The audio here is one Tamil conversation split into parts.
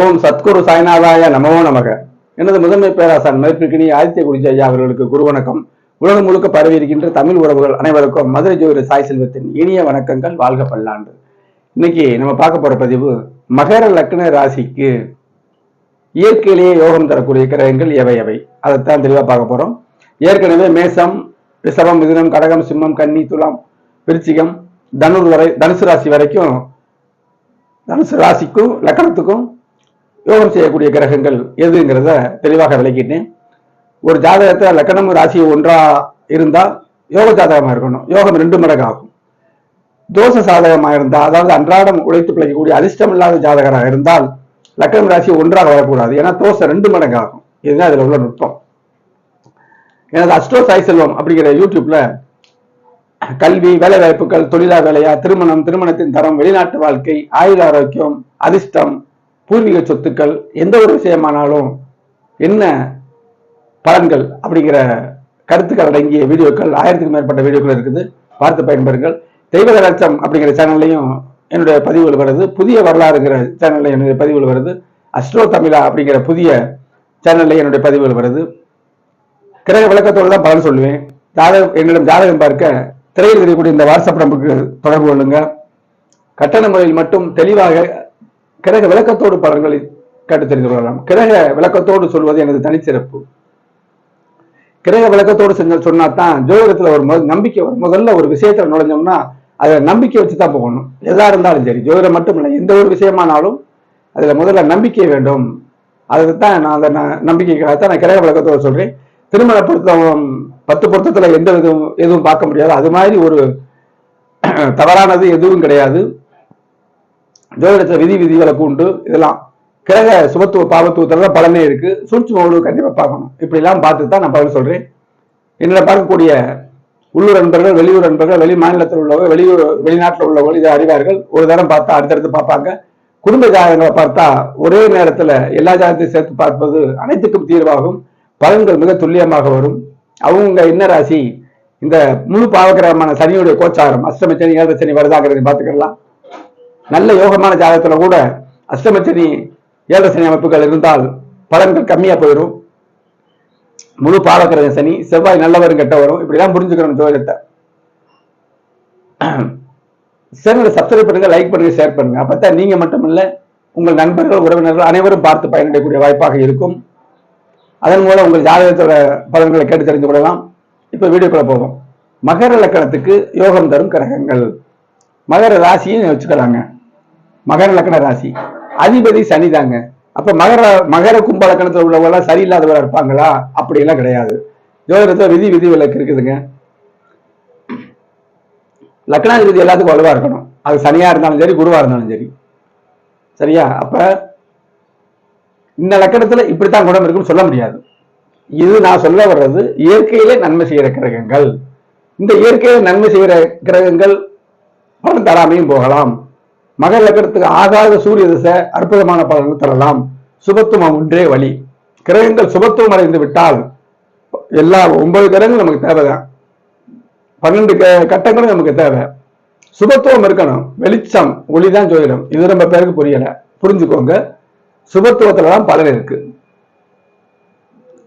ஓம் சத்குரு சாய்நாதாய நமோ நமக. எனது முதன்மை பேராசான் மதிப்பிற்கினி ஆதித்ய குருஜி ஐயா அவர்களுக்கு குரு வணக்கம் உலகம் முழுக்க பரவி இருக்கின்ற தமிழ் உறவுகள் அனைவருக்கும் மதுரை ஜோதிட சாய் செல்வத்தின் இனிய வணக்கங்கள். வாழ்க பல்லாண்டு. இன்னைக்கு நம்ம பார்க்க போற பதிவு மகர லக்ன ராசிக்கு இயற்கையிலேயே யோகம் தரக்கூடிய கிரகங்கள் எவை எவை? அதைத்தான் தெளிவாக பார்க்க போறோம். ஏற்கனவே மேசம் ரிஷபம் மிதுனம் கடகம் சிம்மம் கன்னி துலாம் விருச்சிகம் தனுர் வரை தனுசு ராசி வரைக்கும் தனுசு ராசிக்கும் லக்கணத்துக்கும் யோகம் செய்யக்கூடிய கிரகங்கள் எதுங்கிறத தெளிவாக விளக்கிட்டேன். ஒரு ஜாதகத்தை லக்கணம் ராசி ஒன்றா இருந்தா யோக ஜாதகமாக இருக்கணும். யோகம் ரெண்டு மடங்கு ஆகும் தோச சாதகமாக இருந்தால் அதாவது அன்றாடம் உழைத்து பிழைக்கக்கூடிய அதிர்ஷ்டம் இல்லாத ஜாதகராக இருந்தால் லக்கணம் ராசி ஒன்றாக வரக்கூடாது. ஏன்னா தோசை ரெண்டு மடங்கு ஆகும் இதுதான் அதில் உள்ள நுட்பம். எனது அஸ்ட்ரோ சாய் செல்வம் அப்படிங்கிற யூடியூப்ல கல்வி வேலை வாய்ப்புகள் தொழிலா வேலையா திருமணம் திருமணத்தின் தரம் வெளிநாட்டு வாழ்க்கை ஆயுள் ஆரோக்கியம் அதிர்ஷ்டம் பூர்வீக சொத்துக்கள் எந்த ஒரு விஷயமானாலும் என்ன பலன்கள் அப்படிங்கிற கருத்துக்கள் அடங்கிய வீடியோக்கள் ஆயிரத்துக்கும் மேற்பட்ட வீடியோக்கள் இருக்குது. பார்த்து பயன்பெறுங்கள். தெய்வ லட்சம் அப்படிங்கிற சேனல்லையும் என்னுடைய பதிவுகள் வருது. புதிய வரலாறுங்கிற சேனல்ல என்னுடைய பதிவுகள் வருது. அஸ்ட்ரோ தமிழா அப்படிங்கிற புதிய சேனல்ல என்னுடைய பதிவுகள் வருது. கிரக விளக்கத்தோடு தான் பலன் சொல்லுவேன். ஜாதகம் என்னிடம் ஜாதகம் பார்க்க திரையில் தெரியக்கூடிய இந்த வாட்ஸ்அப் நம்பருக்கு தொடர்பு கொள்ளுங்க. கட்டண முறையில் மட்டும் தெளிவாக கிரக விளக்கத்தோடு பலன்களை கேட்டு தெரிந்து கொள்ளலாம் கிரக விளக்கத்தோடு சொல்வது எனது தனிச்சிறப்பு. கிரக விளக்கத்தோடு செஞ்ச சொன்னா தான் ஜோதிடத்துல ஒரு முதல் நம்பிக்கை வரும். முதல்ல ஒரு விஷயத்துல நுழைஞ்சோம்னா அதை நம்பிக்கை வச்சு தான் போகணும். எதா இருந்தாலும் சரி ஜோதிடம் மட்டும் இல்லை எந்த ஒரு விஷயமானாலும் அதுல முதல்ல நம்பிக்கை வேண்டும். அதுக்கு தான் நான் அந்த ந- நம்பிக்கைக்காக தான் நான் கிரக விளக்கத்தோடு சொல்றேன். திருமண பொருத்தம் பத்து பொருத்தத்துல எந்த விதம் எதுவும் பார்க்க முடியாது. அது மாதிரி ஒரு தவறானது எதுவும் கிடையாது. ஜோதிடத்துல விதி விதிவிலக்கு உண்டு. இதெல்லாம் கிரக சுபத்துவ பாவத்துவத்துல பலனே இருக்கு. சூட்சும உணவு கண்டிப்பா பார்க்கணும். இப்படிலாம் பார்த்து தான் நான் பதில் சொல்றேன். என்னிடம் பார்க்கக்கூடிய உள்ளூர் அன்பர்கள் வெளியூர் அன்பர்கள் வெளி மாநிலத்தில் உள்ளவர்கள் வெளியூர் வெளிநாட்டில் உள்ளவர்கள் இதை அறிவார்கள். ஒரு தரம் பார்த்தா அடுத்தடுத்து பார்ப்பாங்க. குடும்ப ஜாதகங்களை பார்த்தா ஒரே நேரத்துல எல்லா ஜாதகத்தையும் சேர்த்து பார்ப்பது அனைத்துக்கும் தீர்வாகும். பலன்கள் மிக துல்லியமாக வரும். அவங்க என்ன ராசி? இந்த முழு பாவகிரகமான சனியுடைய கோச்சாரம் அஷ்டம சனி ஏழரை சனி வருதாங்கிறதை பார்த்துக்கலாம். நல்ல யோகமான ஜாதகத்துல கூட அஷ்டமச்சனி ஏழசனி அமைப்புகள் இருந்தால் பலன்கள் கம்மியா போயிடும் முழு பாவக்கிரக சனி செவ்வாய் நல்லவரும் கெட்டவரும் இப்படிதான் புரிஞ்சுக்கணும் ஜோதிடத்தை சேனலை சப்ஸ்கிரைப் பண்ணுங்க லைக் பண்ணுங்க ஷேர் பண்ணுங்க. அப்பதான் நீங்க மட்டும் இல்ல உங்கள் நண்பர்கள் உறவினர்கள் அனைவரும் பார்த்து பயனடையக்கூடிய வாய்ப்பாக இருக்கும். அதன் மூலம் உங்கள் ஜாதகத்தோட பலன்களை கேட்டு தெரிந்து கொள்ளலாம். இப்ப வீடியோக்குள்ள போவோம். மகர லக்கணத்துக்கு யோகம் தரும் கிரகங்கள். மகர ராசியும் வச்சுக்கலாங்க. மகர லக்கண ராசி. அதிபதி சனிதாங்க அப்ப மகர மகர கும்ப லக்கணத்துல உள்ளவங்க எல்லாம் இருப்பாங்களா? அப்படி எல்லாம் கிடையாது. ஜோதிடத்தில் விதி விதி விலக்கு இருக்குதுங்க. லக்னாதிபதி எல்லாத்துக்கும் வலுவா இருக்கணும். அது சனியா இருந்தாலும் சரி குருவா இருந்தாலும் சரி. சரியா? அப்ப இந்த லக்கணத்துல இப்படித்தான் குணம் இருக்குன்னு சொல்ல முடியாது. இது நான் சொல்ல வர்றது இயற்கையிலே நன்மை செய்கிற கிரகங்கள். இந்த இயற்கையில நன்மை செய்கிற கிரகங்கள் பலன் தராமையும் போகலாம். மகர லக்கணத்துக்கு ஆகாத சூரிய திசை அற்புதமான பலன்கள் தரலாம். சுபத்துவம் ஒன்றே வழி. கிரகங்கள் சுபத்துவம் அடைந்து விட்டால் எல்லா ஒன்பது கிரகங்களும் நமக்கு தேவைதான் பன்னெண்டு கட்டங்களும் நமக்கு தேவை. சுபத்துவம் இருக்கணும். வெளிச்சம் ஒளிதான் ஜோதிடம். இது ரொம்ப பேருக்கு புரியல. புரிஞ்சுக்கோங்க. சுபத்துவத்துல தான் பலன் இருக்கு.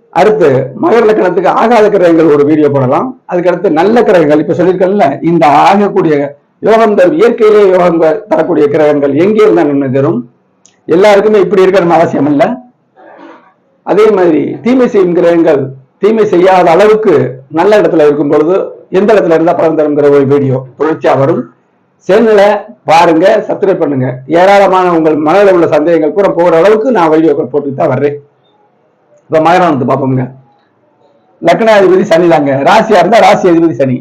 அடுத்து மகர லக்கணத்துக்கு ஆகாத கிரகங்கள் ஒரு வீடியோ போடலாம். அதுக்கு அடுத்து நல்ல கிரகங்கள். இப்ப சொல்லியிருக்கல இந்த ஆகக்கூடிய யோகம் தரும் இயற்கையிலே யோகம் தரக்கூடிய கிரகங்கள் எங்கே இருந்தால் நன்மை தரும் எல்லாருக்குமே இப்படி இருக்கணும் அவசியம் இல்லை. அதே மாதிரி தீமை செய்யும் கிரகங்கள் தீமை செய்யாத அளவுக்கு நல்ல இடத்துல இருக்கும் பொழுது எந்த இடத்துல இருந்தால் பலன் தருங்கிற ஒரு வீடியோ தொடர்ச்சியாக வரும். சேனலை பாருங்க சப்ஸ்கிரைப் பண்ணுங்க. ஏராளமான உங்கள் மனதில் உள்ள சந்தேகங்கள் பூரா போகிற அளவுக்கு நான் வீடியோக்கள் போட்டுட்டு தான் வர்றேன். இப்போ மகரம் பார்ப்போம்ங்க. லக்னாதிபதி சனி தாங்க. ராசியா இருந்தா ராசி அதிபதி சனி.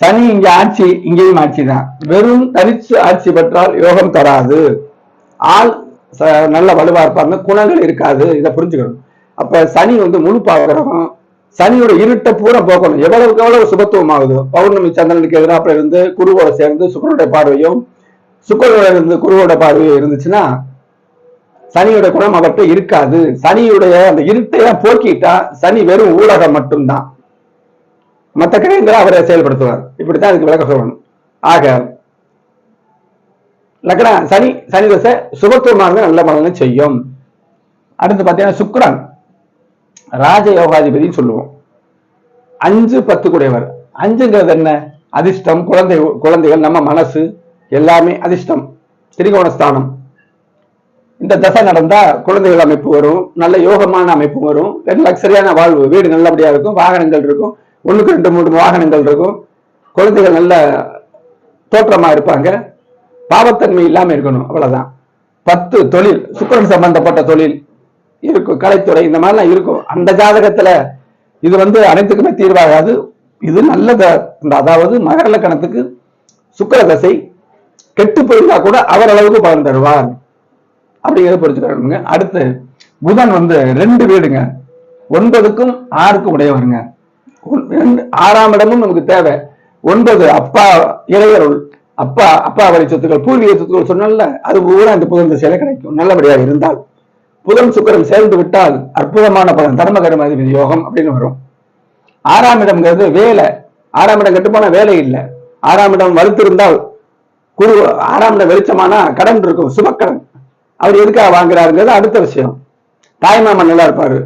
சனி இங்க ஆட்சி இங்கேயும் ஆட்சி தான் வெறும் தனிச்சு ஆட்சி பெற்றால் யோகம் தராது. ஆள் நல்ல வலுவா இருப்பாங்க குணங்கள் இருக்காது. இதை புரிஞ்சுக்கணும். அப்ப சனி வந்து முழு பாவகிரகம் சனியோட இருட்டை பூரா போக்கணும். எவ்வளவுக்கு எவ்வளவு சுபத்துவம் ஆகுதோ பௌர்ணமி சந்திரனுக்கு எதிராப்புல இருந்து குருவோட சேர்ந்து சுக்கரனுடைய பார்வையும் சுக்கரோட இருந்து குருவோட பார்வையும் இருந்துச்சுன்னா சனியோட குணம் அவர்கிட்ட இருக்காது. சனியுடைய அந்த இருட்டையா போக்கிட்டா சனி வெறும் ஊடகம் மட்டும்தான். மற்ற கிரகங்களை அவரை செயல்படுத்துவார். இப்படித்தான் அதுக்கு விளக்கம் சொல்லணும். ஆக லக்னா சனி சனி தசை சுபத்துவமானது நல்ல பலனை செய்யும். அடுத்து பார்த்தீங்கன்னா சுக்ரன் ராஜ யோகாதிபதினு சொல்லுவோம். அஞ்சு பத்து கூடையவர் அஞ்சுங்கிறது என்ன? அதிர்ஷ்டம் குழந்தை குழந்தைகள் நம்ம மனசு எல்லாமே அதிர்ஷ்டம். திரிகோணஸ்தானம். இந்த தசை நடந்தா குழந்தைகள் அமைப்பு வரும் நல்ல யோகமான அமைப்பு வரும். லக்ஸரியான வாழ்வு வீடு நல்லபடியா இருக்கும் வாகனங்கள் இருக்கும். ஒண்ணுக்கு ரெண்டு மூணு வாகனங்கள் இருக்கும். குழந்தைகள் நல்ல தோற்றமாக இருப்பாங்க. பாவத்தன்மை இல்லாமல் இருக்கணும் அவ்வளோதான் பத்து தொழில் சுக்கரன் சம்பந்தப்பட்ட தொழில் இருக்கும் கலைத்துறை இந்த மாதிரிலாம் இருக்கும். அந்த ஜாதகத்துல இது வந்து அனைத்துக்குமே தீர்வாகாது. இது நல்ல இந்த அதாவது மகர லக்கணத்துக்கு சுக்கர தசை கெட்டு போயிருந்தா கூட அவர் அளவுக்கு பலன் தருவார். அப்படிங்கிறத புரிஞ்சுக்கணுங்க. அடுத்து புதன் வந்து ரெண்டு வீடுங்க. ஒன்பதுக்கும் ஆறுக்கும் உடையவருங்க. ஆறாம் இடமும் நமக்கு தேவை. ஒன்பது அப்பா இளையருள். அப்பா அப்பா வழி சொத்துக்கள் பூர்வீக சொத்துக்கள் சொன்னல அது பூரா இந்த புதன் திசையில கிடைக்கும். நல்லபடியாக இருந்தால் புதன் சுக்கிரன் சேர்ந்து விட்டால் அற்புதமான பலன் தர்ம கர்மாதிபதி யோகம் அப்படின்னு வரும். ஆறாம் இடம்ங்கிறது வேலை. ஆறாம் இடம் கட்டுமான வேலை இல்லை. ஆறாம் இடம் வலுத்திருந்தால் குரு ஆறாம் இடம் வெளிச்சமானா கடன் இருக்கும் சுமக்கடன் அவர் எதுக்காக வாங்குறாருங்கிறது அடுத்த விஷயம். தாய்மாமன் நல்லா இருப்பாரு.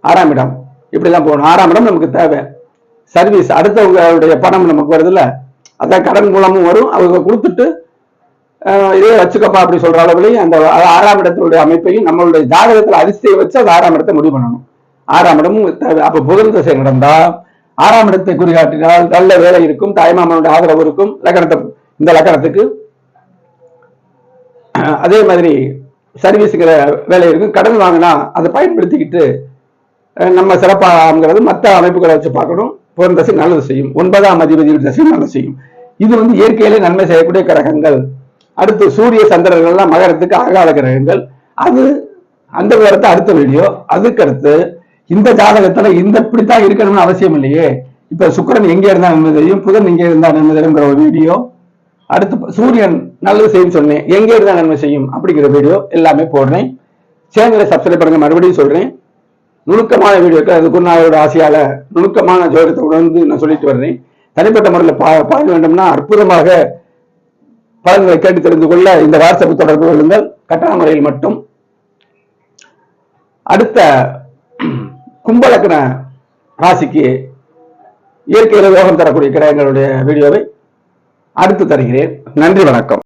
ஆறாம் இடம். இப்படிலாம் போகணும். ஆறாம் இடம் நமக்கு தேவை. சர்வீஸ் அடுத்தவங்களுடைய பணம் நமக்கு வருதுல்ல? அதான் கடன் மூலமும் வரும். அவங்க கொடுத்துட்டு இதே வச்சுக்கப்பா அப்படி சொல்ற அளவுலையும் அந்த ஆறாம் இடத்தினுடைய அமைப்பையும் நம்மளுடைய ஜாதகத்துல அதிசயம் வச்சு அது ஆறாம் இடத்தை முடிவு பண்ணணும். ஆறாம் இடமும் அப்ப புதன் திசை நடந்தா ஆறாம் இடத்தை குறிகாட்டினால் நல்ல வேலை இருக்கும் தாய்மாமனுடைய ஆதரவு இருக்கும் லக்கணத்தை இந்த லக்கணத்துக்கு. அதே மாதிரி சர்வீஸுங்கிற வேலை இருக்கும். கடன் வாங்கினா அதை பயன்படுத்திக்கிட்டு நம்ம சிறப்பாகங்கிறது மற்ற அமைப்புகளை வச்சு பார்க்கணும். புதன் தசை நல்லது செய்யும். ஒன்பதாம் அதிபதி தசை நல்லது செய்யும். இது வந்து இயற்கையிலே நன்மை செய்யக்கூடிய கிரகங்கள். அடுத்து சூரிய சந்திரர்கள்லாம் மகரத்துக்கு அகால கிரகங்கள். அது அந்த விவரத்தை அடுத்த வீடியோ. அதுக்கடுத்து இந்த ஜாதகத்துல இந்த இப்படித்தான் இருக்கணும்னு அவசியம் இல்லையே. இப்ப சுக்கரன் எங்க இருந்தா நன்மை தெரியும். புதன் எங்கே இருந்தா நன்மை ஒரு வீடியோ. அடுத்து சூரியன் நல்லது செய்யும் சொன்னேன். எங்கே இருந்தா நன்மை செய்யும் அப்படிங்கிற வீடியோ எல்லாமே போடுறேன். சேனலை சப்ஸ்கிரைப் பண்ணுங்க. மறுபடியும் சொல்றேன். நுணுக்கமான வீடியோக்கள் அது குருநாதரோட ஆசையால நுணுக்கமான ஜோதிடத்தை உணர்ந்து நான் சொல்லிட்டு வர்றேன். தனிப்பட்ட முறையில் பா பார்க்க வேண்டும்னா அற்புதமாக பலன்களை கேட்டு தெரிந்து கொள்ள இந்த வாட்ஸ்அப் தொடர்பு கொள்ளுங்கள். கட்டண முறையில் மட்டும். அடுத்த கும்பலக்கண ராசிக்கு இயற்கையில யோகம் தரக்கூடிய கிரகங்களுடைய வீடியோவை அடுத்து தருகிறேன். நன்றி வணக்கம்.